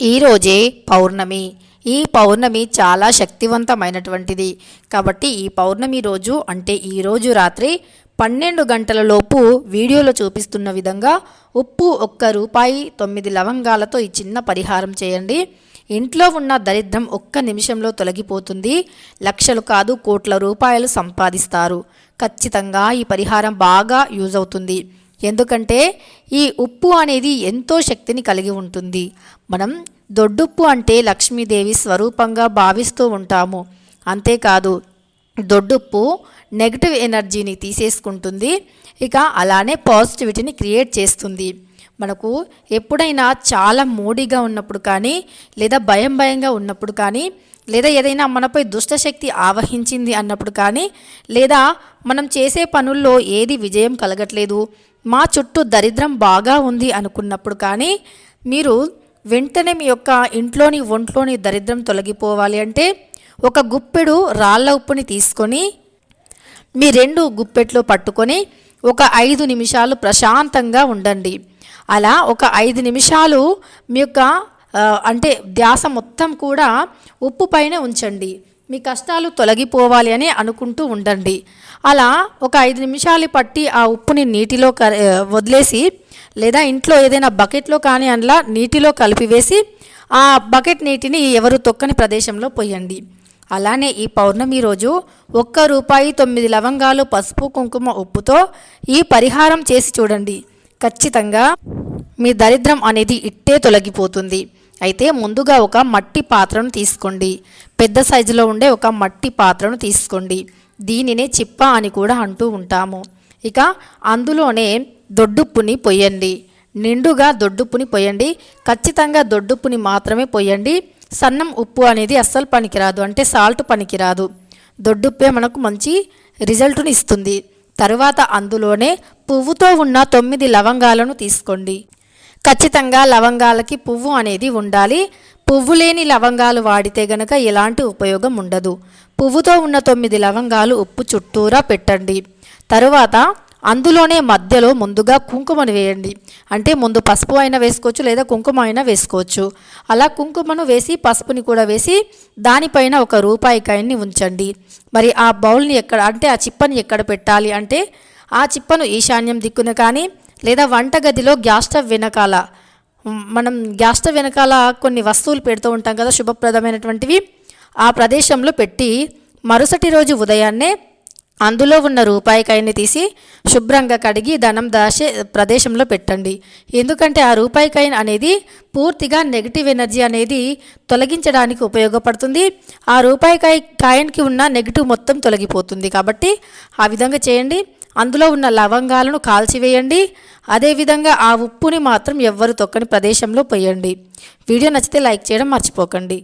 ఈరోజే పౌర్ణమి. ఈ పౌర్ణమి చాలా శక్తివంతమైనటువంటిది. కాబట్టి ఈ పౌర్ణమి రోజు అంటే ఈరోజు రాత్రి పన్నెండు గంటల లోపు వీడియోలో చూపిస్తున్న విధంగా ఉప్పు ఒక్క రూపాయి తొమ్మిది లవంగాలతో ఈ చిన్న పరిహారం చేయండి. ఇంట్లో ఉన్న దరిద్రం ఒక్క నిమిషంలో తొలగిపోతుంది. లక్షలు కాదు కోట్ల రూపాయలు సంపాదిస్తారు. ఖచ్చితంగా ఈ పరిహారం బాగా యూజ్ అవుతుంది. ఎందుకంటే ఈ ఉప్పు అనేది ఎంతో శక్తిని కలిగి ఉంటుంది. మనం దొడ్డుప్పు అంటే లక్ష్మీదేవి స్వరూపంగా భావిస్తూ ఉంటాము. అంతేకాదు దొడ్డుప్పు నెగిటివ్ ఎనర్జీని తీసేసుకుంటుంది. ఇక అలానే పాజిటివిటీని క్రియేట్ చేస్తుంది. మనకు ఎప్పుడైనా చాలా మూడీగా ఉన్నప్పుడు కానీ లేదా భయం భయంగా ఉన్నప్పుడు కానీ లేదా ఏదైనా మనపై దుష్టశక్తి ఆవహించింది అన్నప్పుడు కానీ లేదా మనం చేసే పనుల్లో ఏది విజయం కలగట్లేదు మా చుట్టూ దరిద్రం బాగా ఉంది అనుకున్నప్పుడు కానీ మీరు వెంటనే మీ యొక్క ఇంట్లోని ఒంట్లోని దరిద్రం తొలగిపోవాలి అంటే ఒక గుప్పెడు రాళ్ళ ఉప్పుని తీసుకొని మీ రెండు గుప్పెట్లో పట్టుకొని ఒక ఐదు నిమిషాలు ప్రశాంతంగా ఉండండి. అలా ఒక ఐదు నిమిషాలు మీ యొక్క అంటే ధ్యాస మొత్తం కూడా ఉప్పు పైన ఉంచండి. మీ కష్టాలు తొలగిపోవాలి అని అనుకుంటూ ఉండండి. అలా ఒక ఐదు నిమిషాలు పట్టి ఆ ఉప్పుని నీటిలో క వదిలేసి లేదా ఇంట్లో ఏదైనా బకెట్లో కానీ అందులో నీటిలో కలిపివేసి ఆ బకెట్ నీటిని ఎవరు తొక్కని ప్రదేశంలో పోయండి. అలానే ఈ పౌర్ణమి రోజు ఒక్క రూపాయి తొమ్మిది లవంగాలు పసుపు కుంకుమ ఉప్పుతో ఈ పరిహారం చేసి చూడండి. ఖచ్చితంగా మీ దరిద్రం అనేది ఇట్టే తొలగిపోతుంది. అయితే ముందుగా ఒక మట్టి పాత్రను తీసుకోండి. పెద్ద సైజులో ఉండే ఒక మట్టి పాత్రను తీసుకోండి. దీనినే చిప్ప అని కూడా అంటూ ఉంటాము. ఇక అందులోనే దొడ్డుప్పుని పొయ్యండి. నిండుగా దొడ్డుప్పుని పొయ్యండి. ఖచ్చితంగా దొడ్డుప్పుని మాత్రమే పొయ్యండి. సన్నం ఉప్పు అనేది అస్సలు పనికిరాదు. అంటే సాల్ట్ పనికిరాదు. దొడ్డుప్పే మనకు మంచి రిజల్ట్ని ఇస్తుంది. తరువాత అందులోనే పువ్వుతో ఉన్న తొమ్మిది లవంగాలను తీసుకోండి. ఖచ్చితంగా లవంగాలకి పువ్వు అనేది ఉండాలి. పువ్వు లేని లవంగాలు వాడితే గనక ఎలాంటి ఉపయోగం ఉండదు. పువ్వుతో ఉన్న తొమ్మిది లవంగాలు ఉప్పు చుట్టూరా పెట్టండి. తరువాత అందులోనే మధ్యలో ముందుగా కుంకుమను వేయండి. అంటే ముందు పసుపు అయినా వేసుకోవచ్చు లేదా కుంకుమ అయినా వేసుకోవచ్చు. అలా కుంకుమను వేసి పసుపుని కూడా వేసి దానిపైన ఒక రూపాయి కాయన్ని ఉంచండి. మరి ఆ బౌల్ని ఎక్కడ అంటే ఆ చిప్పని ఎక్కడ పెట్టాలి అంటే ఆ చిప్పను ఈశాన్యం దిక్కున కానీ లేదా వంటగదిలో గ్యాస్ స్టవ్ వెనకాల. మనం గ్యాస్ స్టవ్ వెనకాల కొన్ని వస్తువులు పెడుతూ ఉంటాం కదా శుభప్రదమైనటువంటివి. ఆ ప్రదేశంలో పెట్టి మరుసటి రోజు ఉదయాన్నే అందులో ఉన్న రూపాయికాయని తీసి శుభ్రంగా కడిగి ధనం దాచే ప్రదేశంలో పెట్టండి. ఎందుకంటే ఆ రూపాయి కాయిన్ అనేది పూర్తిగా నెగిటివ్ ఎనర్జీ అనేది తొలగించడానికి ఉపయోగపడుతుంది. ఆ రూపాయి కాయన్కి కాయిన్కి ఉన్న నెగిటివ్ మొత్తం తొలగిపోతుంది కాబట్టి ఆ విధంగా చేయండి. అందులో ఉన్న లవంగాలను కాల్చివేయండి. అదేవిధంగా ఆ ఉప్పుని మాత్రం ఎవ్వరు తొక్కని ప్రదేశంలో పోయండి. వీడియో నచ్చితే లైక్ చేయడం మర్చిపోకండి.